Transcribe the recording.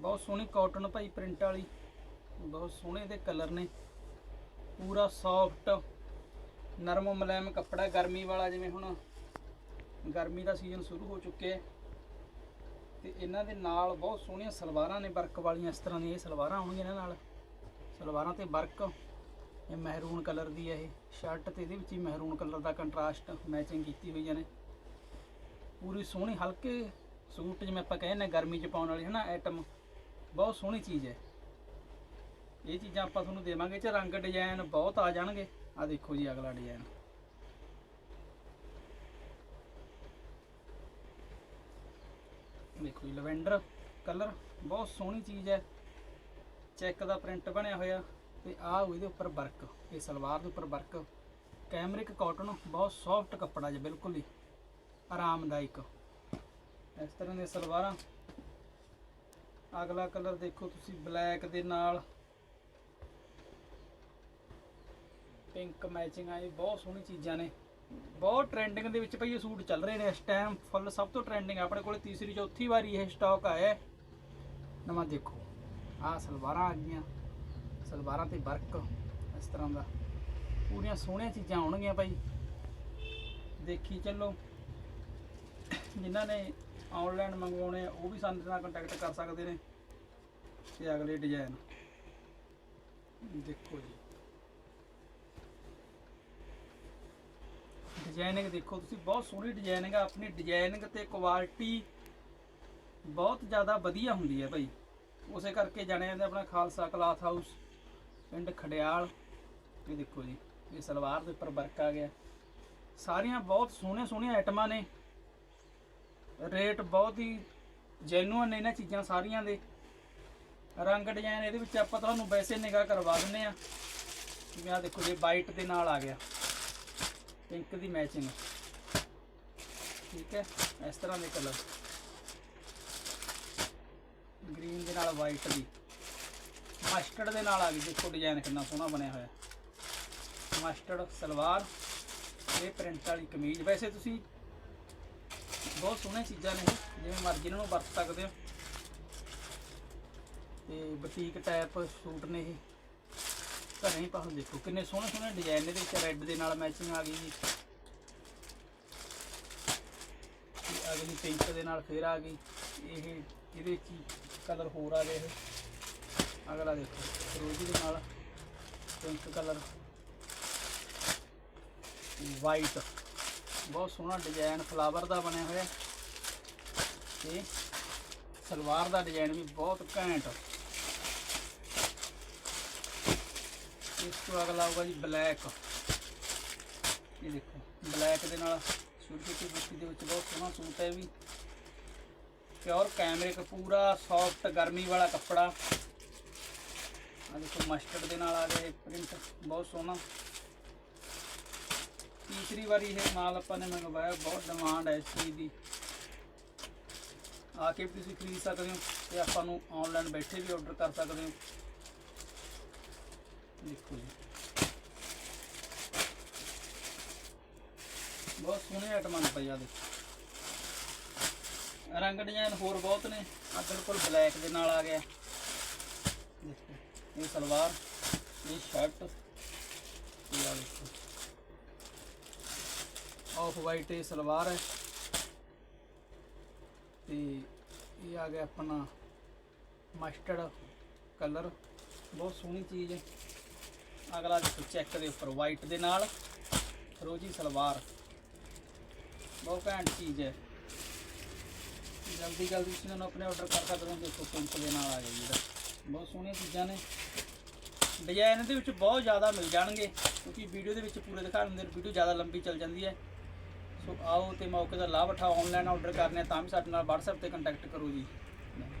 ਬਹੁਤ ਸੋਹਣੀ ਕਾਟਨ ਭਾਈ ਪ੍ਰਿੰਟ ਵਾਲੀ, ਬਹੁਤ ਸੋਹਣੇ ਦੇ ਕਲਰ ਨੇ। ਪੂਰਾ ਸੌਫਟ ਨਰਮ ਮਲੈਮ ਕੱਪੜਾ, ਗਰਮੀ ਵਾਲਾ ਜਿਵੇਂ ਹੁਣ ਗਰਮੀ ਦਾ ਸੀਜ਼ਨ ਸ਼ੁਰੂ ਹੋ ਚੁੱਕਿਆ ਹੈ। ਤੇ ਇਹਨਾਂ ਦੇ ਨਾਲ ਬਹੁਤ ਸੋਹਣੀਆਂ ਸਲਵਾਰਾਂ ਨੇ ਵਰਕ ਵਾਲੀਆਂ, ਇਸ ਤਰ੍ਹਾਂ ਦੀਆਂ ਇਹ ਸਲਵਾਰਾਂ ਆਉਣਗੀਆਂ ਇਹਨਾਂ ਨਾਲ। ਸਲਵਾਰਾਂ ਤੇ ਵਰਕ ਇਹ ਮਹਿਰੂਨ ਕਲਰ ਦੀ ਹੈ ਇਹ। ਸ਼ਰਟ ਤੇ ਇਹਦੇ ਵਿੱਚ ਹੀ ਮਹਿਰੂਨ ਕਲਰ ਦਾ ਕੰਟਰਾਸਟ ਮੈਚਿੰਗ ਕੀਤੀ ਹੋਈ ਨੇ। ਪੂਰੀ ਸੋਹਣੀ ਹਲਕੇ ਸੂਟ ਜਿਵੇਂ ਆਪਾਂ ਕਹਿੰਦੇ ਨੇ ਗਰਮੀ 'ਚ ਪਾਉਣ ਵਾਲੀ ਹੈ ਨਾ ਆਈਟਮ ਬਹੁਤ ਸੋਹਣੀ ਚੀਜ਼ ਹੈ। ਇਹ ਚੀਜ਼ਾਂ ਆਪਾਂ ਤੁਹਾਨੂੰ ਦੇਵਾਂਗੇ। ਚ ਰੰਗ ਡਿਜ਼ਾਈਨ ਬਹੁਤ ਆ ਜਾਣਗੇ। ਆ ਦੇਖੋ ਜੀ ਅਗਲਾ ਡਿਜ਼ਾਈਨ ਦੇਖੋ ਜੀ ਲਵੈਂਡਰ ਕਲਰ ਬਹੁਤ ਸੋਹਣੀ ਚੀਜ਼ ਹੈ। ਚੈੱਕ ਦਾ ਪ੍ਰਿੰਟ ਬਣਿਆ ਹੋਇਆ ਤੇ ਆਹ ਇਹਦੇ ਉੱਪਰ ਵਰਕ ਇਹ ਸਲਵਾਰ ਦੇ ਉੱਪਰ ਵਰਕ ਕੈਮਰਿਕ ਕਾਟਨ ਬਹੁਤ ਸੌਫਟ ਕੱਪੜਾ ਜੀ, ਬਿਲਕੁਲ ਹੀ ਆਰਾਮਦਾਇਕ। ਇਸ ਤਰ੍ਹਾਂ ਦੀਆਂ ਸਲਵਾਰਾਂ ਅਗਲਾ ਕਲਰ ਦੇਖੋ ਤੁਸੀਂ, ਬਲੈਕ ਦੇ ਨਾਲ। ਪਿੰਕ ਮੈਚਿੰਗ ਆਈ ਬਹੁਤ ਸੋਹਣੀ ਚੀਜ਼ਾਂ ਨੇ। ਬਹੁਤ ਟ੍ਰੈਂਡਿੰਗ ਦੇ ਵਿੱਚ ਭਈ ਇਹ ਸੂਟ ਚੱਲ ਰਹੇ ਨੇ ਇਸ ਟਾਈਮ ਫੁੱਲ ਸਭ ਤੋਂ ਟ੍ਰੈਂਡਿੰਗ ਆਪਣੇ ਕੋਲੇ ਤੀਸਰੀ, ਚੌਥੀ ਵਾਰੀ ਇਹ ਸਟਾਕ ਆਇਆ ਨਵਾਂ ਦੇਖੋ, ਆਹ ਸਲਵਾਰਾਂ ਆ ਗਈਆਂ। ਸਲਵਾਰਾਂ ਤੇ ਵਰਕ ਇਸ ਤਰ੍ਹਾਂ ਦਾ। ਪੂਰੀਆਂ ਸੋਹਣੀਆਂ ਚੀਜ਼ਾਂ ਆਉਣਗੀਆਂ ਭਾਈ। ਦੇਖੀ ਚੱਲੋ। ਜਿਨ੍ਹਾਂ ਨੇ ਆਨਲਾਈਨ ਮੰਗਵਾਉਣੇ ਆ, ਉਹ ਵੀ ਸਾਡੇ ਨਾਲ ਕੰਟੈਕਟ ਕਰ ਸਕਦੇ ਨੇ। ਤੇ ਅਗਲੇ ਡਿਜ਼ਾਈਨ ਦੇਖੋ ਜੀ। ਡਿਜ਼ਾਈਨਿੰਗ ਦੇਖੋ, ਤੁਸੀਂ ਬਹੁਤ ਸੋਹਣੀ ਡਿਜ਼ਾਈਨਿੰਗ ਆ। ਆਪਣੀ ਡਿਜ਼ਾਈਨਿੰਗ ਤੇ ਕੁਆਲਿਟੀ ਬਹੁਤ ਜ਼ਿਆਦਾ ਵਧੀਆ ਹੁੰਦੀ ਹੈ ਭਾਈ। ਉਸੇ ਕਰਕੇ ਜਾਣਿਆ ਜਾਂਦਾ ਆਪਣਾ ਖਾਲਸਾ ਕਲਾਥ ਹਾਊਸ, ਪਿੰਡ ਖੜਿਆਲ ਇਹ ਦੇਖੋ ਜੀ, ਇਹ ਸਲਵਾਰ ਦੇ ਉੱਪਰ ਵਰਕ ਆ ਗਿਆ। ਸਾਰੀਆਂ ਬਹੁਤ ਸੋਹਣੀਆਂ ਸੋਹਣੀਆਂ ਆਈਟਮਾਂ ਨੇ। ਰੇਟ ਬਹੁਤ ਹੀ ਜੈਨੂਅਨ ਨੇ ਇਹਨਾਂ ਚੀਜ਼ਾਂ ਸਾਰੀਆਂ ਦੇ। ਰੰਗ ਡਿਜ਼ਾਈਨ ਇਹਦੇ ਵਿੱਚ ਆਪਾਂ ਤੁਹਾਨੂੰ ਵੈਸੇ ਨਿਗਾਹ ਕਰਵਾ ਦਿੰਨੇ ਆ ਜਿਵੇਂ ਆ ਦੇਖੋ ਜੇ ਵਾਈਟ ਦੇ ਨਾਲ ਆ ਗਿਆ। ਪਿੰਕ ਦੀ ਮੈਚਿੰਗ ਠੀਕ ਹੈ, ਇਸ ਤਰ੍ਹਾਂ ਦੇ ਕਲਰ ਗ੍ਰੀਨ ਦੇ ਨਾਲ ਵਾਈਟ ਦੀ। ਮਸਟਰਡ ਦੇ ਨਾਲ ਆ ਗਈ। ਦੇਖੋ ਡਿਜ਼ਾਈਨ ਕਿੰਨਾ ਸੋਹਣਾ ਬਣਿਆ ਹੋਇਆ। ਮਸਟਰਡ ਸਲਵਾਰ, ਇਹ ਪ੍ਰਿੰਟ ਵਾਲੀ ਕਮੀਜ਼। ਵੈਸੇ ਤੁਸੀਂ ਬਹੁਤ ਸੋਹਣੀਆਂ ਚੀਜ਼ਾਂ ਨੇ ਜਿਵੇਂ ਮਰਜ਼ੀ ਇਹਨਾਂ ਨੂੰ ਵਰਤ ਸਕਦੇ ਹੋ। ਤੇ ਬੁਟੀਕ ਟਾਈਪ ਸੂਟ ਨੇ ਇਹ। ਘਰੇ ਹੀ ਪਾਹੋ ਦੇਖੋ, ਕਿੰਨੇ ਸੋਹਣੇ ਸੋਹਣੇ ਡਿਜ਼ਾਈਨ ਇਹਦੇ ਵਿੱਚ ਰੈੱਡ ਦੇ ਨਾਲ ਮੈਚਿੰਗ ਆ ਗਈ ਜੀ। ਤੇ ਅਗਲੀ ਪਿੰਕ ਦੇ ਨਾਲ ਫੇਰ ਆ ਗਈ। ਇਹ, ਇਹਦੇ ਵਿੱਚ ਕਲਰ ਹੋਰ ਆ ਗਏ ਇਹ। ਅਗਲਾ ਦੇਖੋ, ਰੋਜ਼ੀ ਦੇ ਨਾਲ ਪਿੰਕ ਕਲਰ ਵਾਈਟ ਬਹੁਤ ਸੋਹਣਾ ਡਿਜ਼ਾਈਨ ਫਲਾਵਰ ਦਾ ਬਣਿਆ ਹੋਇਆ। ਤੇ ਸਲਵਾਰ ਦਾ ਡਿਜ਼ਾਈਨ ਵੀ ਬਹੁਤ ਘੈਂਟ। ਇਸ ਤੋਂ ਅਗਲਾ ਆਊਗਾ ਜੀ ਬਲੈਕ। ਇਹ ਦੇਖੋ, ਬਲੈਕ ਦੇ ਨਾਲ ਛੋਟੀ ਛੋਟੀ ਬੁੱਤੀ ਦੇ ਵਿੱਚ ਬਹੁਤ ਸੋਹਣਾ ਸੂਟ ਹੈ ਇਹ ਵੀ। ਪਿਓਰ ਕੈਮਰੇ ਕੈਮਰਿਕ, ਪੂਰਾ ਸੌਫਟ ਗਰਮੀ ਵਾਲਾ ਕੱਪੜਾ। ਆ ਦੇਖੋ ਮਸਟਰਡ ਦੇ ਨਾਲ ਆ ਗਿਆ ਪ੍ਰਿੰਟ ਬਹੁਤ ਸੋਹਣਾ। ਤੀਸਰੀ ਵਾਰੀ ਇਹ ਮਾਲ ਆਪਾਂ ਨੇ ਮੰਗਵਾਇਆ, ਬਹੁਤ ਡਿਮਾਂਡ ਹੈ ਇਸ ਚੀਜ਼ ਦੀ। ਆ ਕੇ ਵੀ ਤੁਸੀਂ ਖਰੀਦ ਸਕਦੇ ਹੋ ਤੇ ਆਪਾਂ ਨੂੰ ਆਨਲਾਈਨ ਬੈਠੇ ਵੀ ਆਰਡਰ ਕਰ ਸਕਦੇ ਹੋ। ਦੇਖੋ ਜੀ ਬਹੁਤ ਸੋਹਣੇ ਆਈਟਮਾਂ ਨੇ ਪਈ ਆ ਰੰਗ ਡਿਜ਼ਾਈਨ ਹੋਰ ਬਹੁਤ ਨੇ। ਆ ਬਿਲਕੁਲ ਬਲੈਕ ਦੇ ਨਾਲ ਆ ਗਿਆ। ਇਹ ਸਲਵਾਰ, ਇਹ ਸ਼ਰਟ ਇਹ ਆ ਦੇਖੋ। ਆਫ ਵਾਈਟ ਇਹ ਸਲਵਾਰ ਹੈ। ਤੇ ਇਹ ਆ ਗਿਆ ਆਪਣਾ ਮਸਟਰਡ ਕਲਰ ਬਹੁਤ ਸੋਹਣੀ ਚੀਜ਼ ਹੈ। ਅਗਲਾ ਦੇਖੋ ਚੈੱਕ ਦੇ ਉੱਪਰ ਵਾਈਟ ਦੇ ਨਾਲ। ਫਰੋਜ਼ੀ ਸਲਵਾਰ। ਬਹੁਤ ਘੈਂਟ ਚੀਜ਼ ਹੈ। ਜਲਦੀ ਜਲਦੀ ਤੁਸੀਂ ਇਹਨਾਂ ਨੂੰ ਆਪਣੇ ਆਰਡਰ ਕਰ ਸਕਦੇ ਹੋ, ਦੇਖੋ ਪਿੰਕ ਦੇ ਨਾਲ ਆ ਗਿਆ ਜੀ ਬਹੁਤ ਸੋਹਣੀਆਂ ਚੀਜ਼ਾਂ ਨੇ। ਡਿਜ਼ਾਈਨ ਦੇ ਵਿੱਚ ਬਹੁਤ ਜ਼ਿਆਦਾ ਮਿਲ ਜਾਣਗੇ, ਕਿਉਂਕਿ ਵੀਡੀਓ ਦੇ ਵਿੱਚ ਪੂਰੇ ਦਿਖਾਉਣ ਦਿੰਦੇ ਵੀਡੀਓ ਜ਼ਿਆਦਾ ਲੰਬੀ ਚੱਲ ਜਾਂਦੀ ਹੈ। ਸੋ ਆਓ ਤੇ ਮੌਕੇ ਦਾ ਲਾਭ ਉਠਾਓ ਆਨਲਾਈਨ ਆਰਡਰ ਕਰਨੇ ਤਾਂ ਵੀ ਸਾਡੇ ਨਾਲ WhatsApp ਤੇ ਕੰਟੈਕਟ ਕਰੋ ਜੀ।